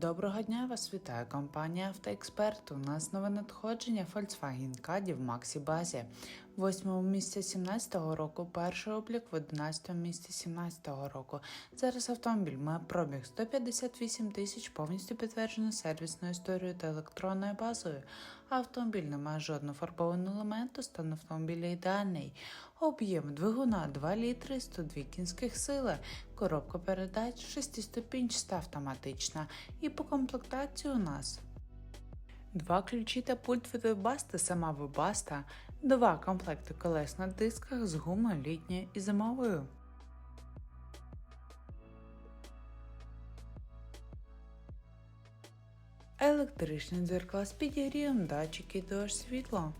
Доброго дня вас вітає компанія Автоексперт. У нас нове надходження Volkswagen Caddy в Максі Базі. В 8 місці 2017 року, перший облік в 11 місці 2017 року. Зараз автомобіль має пробіг 158 тисяч, повністю підтверджено сервісною історією та електронною базою. Автомобіль не має жодного фарбованого елементу, стан автомобіля ідеальний. Об'єм двигуна 2 літри, 102 кінських сили, коробка передач 6-ступінчаста автоматична. І по комплектації у нас Два ключі та пульт від вебасти, сама вебаста, два комплекти колес на дисках з гумою літньою і зимовою. Електричний дзеркала з підігрівом, датчики дощ світло.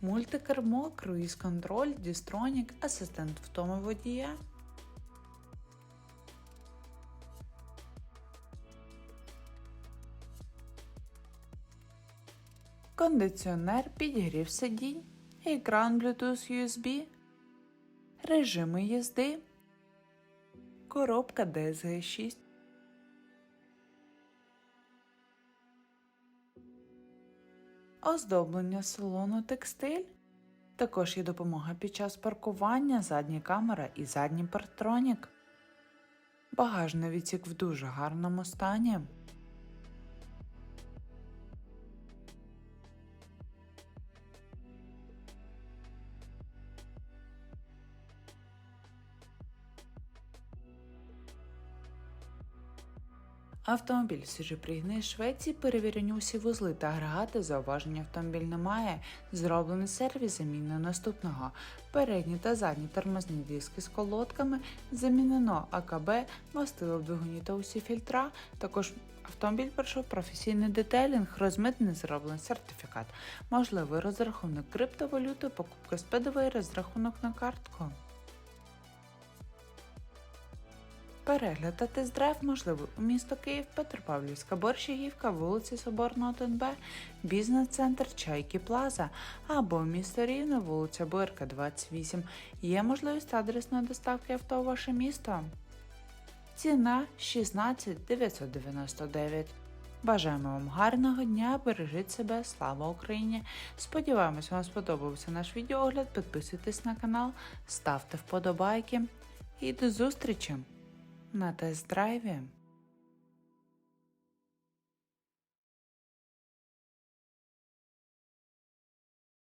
Мультикермо, круїз-контроль, дістронік, асистент втоми водія. Кондиціонер, підігрів сидінь, екран Bluetooth USB, режими їзди, коробка DSG6. Оздоблення салону текстиль. Також є допомога під час паркування, задня камера і задній партронік. Багажний відсік в дуже гарному стані. Автомобіль з Швеції, перевірені усі вузли та агрегати, зауваження автомобіль немає. Зроблений сервіс заміна наступного. Передні та задні тормозні диски з колодками, замінено АКБ, мастило в двигуні та усі фільтра. Також автомобіль пройшов професійний детейлінг, розмитний зроблений сертифікат. Можливий розрахунок криптовалюти, покупка з ПДВ і розрахунок на картку. Перегляд та тест-драйв можливий у місто Київ, Петропавлівська, Борщагівка, вулиця Соборна 1Б, бізнес-центр Чайки Плаза або місто Рівне, вулиця Боярка, 28. Є можливість адресної доставки авто у ваше місто. Ціна 16 999. Бажаємо вам гарного дня, бережіть себе, слава Україні! Сподіваємось, вам сподобався наш відеогляд. Підписуйтесь на канал, ставте вподобайки і до зустрічі! На тест-драйві.